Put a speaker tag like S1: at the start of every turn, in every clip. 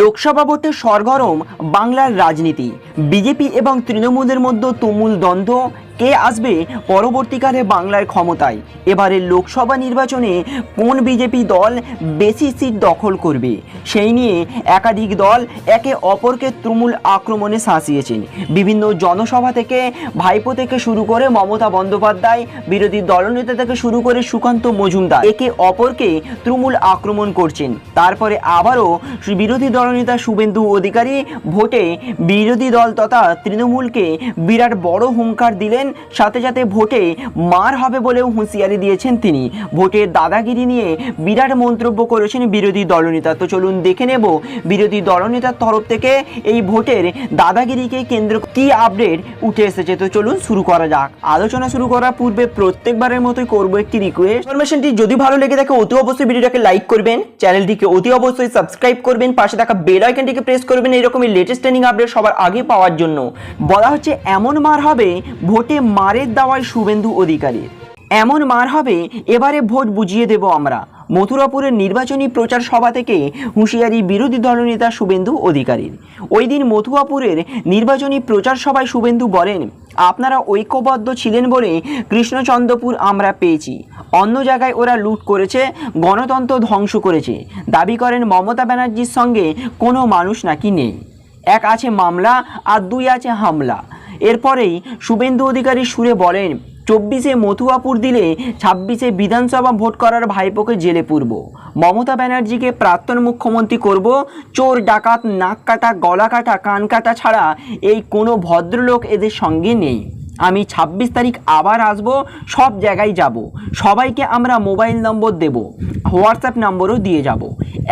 S1: লোকসভা ভোটে সরগরম বাংলার রাজনীতি। বিজেপি এবং তৃণমূলের মধ্যে তুমুল দ্বন্দ্ব কে আসবে পরবর্তীকালে বাংলার ক্ষমতায়? এবারে লোকসভা নির্বাচনে কোন বিজেপি দল বেশি সিট দখল করবে? সেই নিয়ে একাধিক দল একে অপরকে তুমুল আক্রমণে শাসিয়েছেন। বিভিন্ন জনসভা থেকে ভাইপো থেকে শুরু করে মমতা বন্দ্যোপাধ্যায়, বিরোধী দলনেতা থেকে শুরু করে সুকান্ত মজুমদার একে অপরকে তুমুল আক্রমণ করছেন। তারপরে আবারও বিরোধী দলনেতা শুভেন্দু অধিকারী ভোটে বিরোধী দল তথা তৃণমূলকে বিরাট বড় হুঙ্কার দিলেন সাথে সাথে ভোটে মার হবে বলেও হুঁশিয়ারি দিয়েছেন তিনি। ভোটের দাদাগিরি নিয়ে বিরাট মন্তব্য করেছেন বিরোধী দলনেতা। তো চলুন দেখে নেব বিরোধী দলনেতার তরফ থেকে এই ভোটের দাদাগিরিকে কেন্দ্র কি আপডেট উঠে এসেছে। তো চলুন শুরু করা যাক। আলোচনা শুরু করার পূর্বে প্রত্যেকবারের মতোই করব একটি রিকোয়েস্ট ইনফরমেশনটি যদি ভালো লেগে থাকে, অতি অবশ্যই ভিডিওটাকে লাইক করবেন। চ্যানেলটিকে অতি অবশ্যই সাবস্ক্রাইব করবেন। পাশে থাকা বেল আইকনটিকে প্রেস করবেন। এরকমই লেটেস্ট ট্রেনিং আপডেট সবার আগে পাওয়ার জন্য। বলা হচ্ছে, এমন মার হবে ভোটে মারের দাওয়ায় শুভেন্দু অধিকারীর এমন মার হবে, এবারে ভোট বুঝিয়ে দেব আমরা। মথুরাপুরের নির্বাচনী প্রচার সভা থেকে হুঁশিয়ারি বিরোধী দলনেতা শুভেন্দু অধিকারীর। ওই দিন মথুরাপুরের নির্বাচনী প্রচার সভায় শুভেন্দু বলেন, আপনারা ঐক্যবদ্ধ ছিলেন বলে কৃষ্ণচন্দ্রপুর আমরা পেয়েছি। অন্য জায়গায় ওরা লুট করেছে, গণতন্ত্র ধ্বংস করেছে। দাবি করেন মমতা ব্যানার্জির সঙ্গে কোনো মানুষ নাকি নেই। এক আছে মামলা, আর দুই আছে হামলা। এরপরেই শুভেন্দু অধিকারী সুরে বলেন, চব্বিশে মথুয়াপুর দিলে ছাব্বিশে বিধানসভা ভোট করার ভাইপোকে জেলে পুরব। মমতা ব্যানার্জিকে প্রাক্তন মুখ্যমন্ত্রী করব, চোর ডাকাত, নাক কাটা, গলা কাটা, কান কাটা ছাড়া এই কোনো ভদ্রলোক এদের সঙ্গে নেই। আমি ছাব্বিশ তারিখ আবার আসব, সব জায়গায় যাব। সবাইকে আমরা মোবাইল নম্বর দেব, হোয়াটসঅ্যাপ নম্বরও দিয়ে যাব।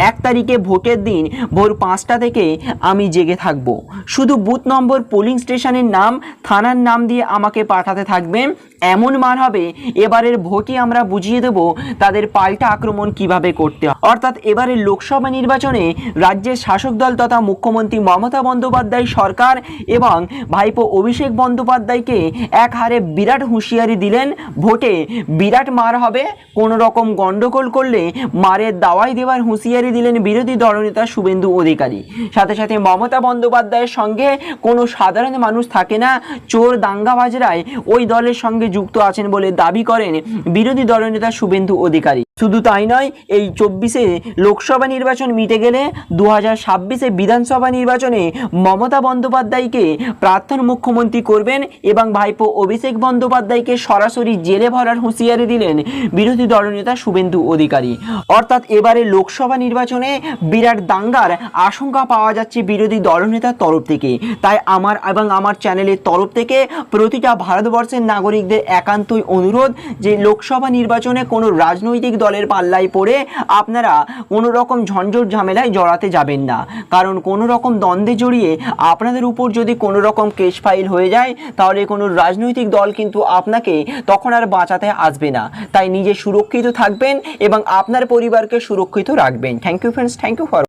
S1: এক তারিখে ভোটের দিন, ভোর পাঁচটা থেকে আমি জেগে থাকব। শুধু বুথ নম্বর, পোলিং স্টেশনের নাম, থানার নাম দিয়ে আমাকে পাঠাতে থাকবেন এমন মার হবে, এবারের ভোটই আমরা বুঝিয়ে দেব তাদের পাল্টা আক্রমণ কীভাবে করতে হয়। অর্থাৎ এবারের লোকসভা নির্বাচনে রাজ্যের শাসক দল তথা মুখ্যমন্ত্রী মমতা বন্দ্যোপাধ্যায় সরকার এবং ভাইপো অভিষেক বন্দ্যোপাধ্যায়কে এক হারে বিরাট হুঁশিয়ারি দিলেন, ভোটে বিরাট মার হবে। কোনো রকম গণ্ডগোল করলে মারের দাওয়াই দেওয়ার হুঁশিয়ারি দিলেন বিরোধী দলনেতা শুভেন্দু অধিকারী। সাথে সাথে মমতা বন্দ্যোপাধ্যায়ের সঙ্গে কোনো সাধারণ মানুষ থাকে না, চোর দাঙ্গাবাজরায় ওই দলের সঙ্গে যুক্ত আছেন বলে দাবি করেন বিরোধী দলনেতা শুভেন্দু অধিকারী। শুধু তাই নয়, এই চব্বিশে লোকসভা নির্বাচন মিটে গেলে দু হাজার ছাব্বিশে বিধানসভা নির্বাচনে মমতা বন্দ্যোপাধ্যায়কে প্রাক্তন মুখ্যমন্ত্রী করবেন এবং ভাইপো অভিষেক বন্দ্যোপাধ্যায়কে সরাসরি জেলে ভরার হুঁশিয়ারি দিলেন বিরোধী দলনেতা শুভেন্দু অধিকারী। অর্থাৎ এবারে লোকসভা নির্বাচনে বিরাট দাঙ্গার আশঙ্কা পাওয়া যাচ্ছে বিরোধী দলনেতার তরফ থেকে। তাই আমার এবং আমার চ্যানেলের তরফ থেকে প্রতিটা ভারতবর্ষের নাগরিকদের একান্তই অনুরোধ যে লোকসভা নির্বাচনে কোনো রাজনৈতিক দলের পাল্লায় পড়ে আপনারা কোনো রকম ঝঞ্ঝট ঝামেলায় জড়াতে যাবেন না। কারণ কোনো রকম দ্বন্দ্বে জড়িয়ে আপনাদের উপর যদি কোনো রকম কেস ফাইল হয়ে যায়, তাহলে কোনো রাজনৈতিক দল কিন্তু আপনাকে তখন আর বাঁচাতে আসবে না। তাই নিজে সুরক্ষিত থাকবেন এবং আপনার পরিবারকে সুরক্ষিত রাখবেন। Thank you friends thank you for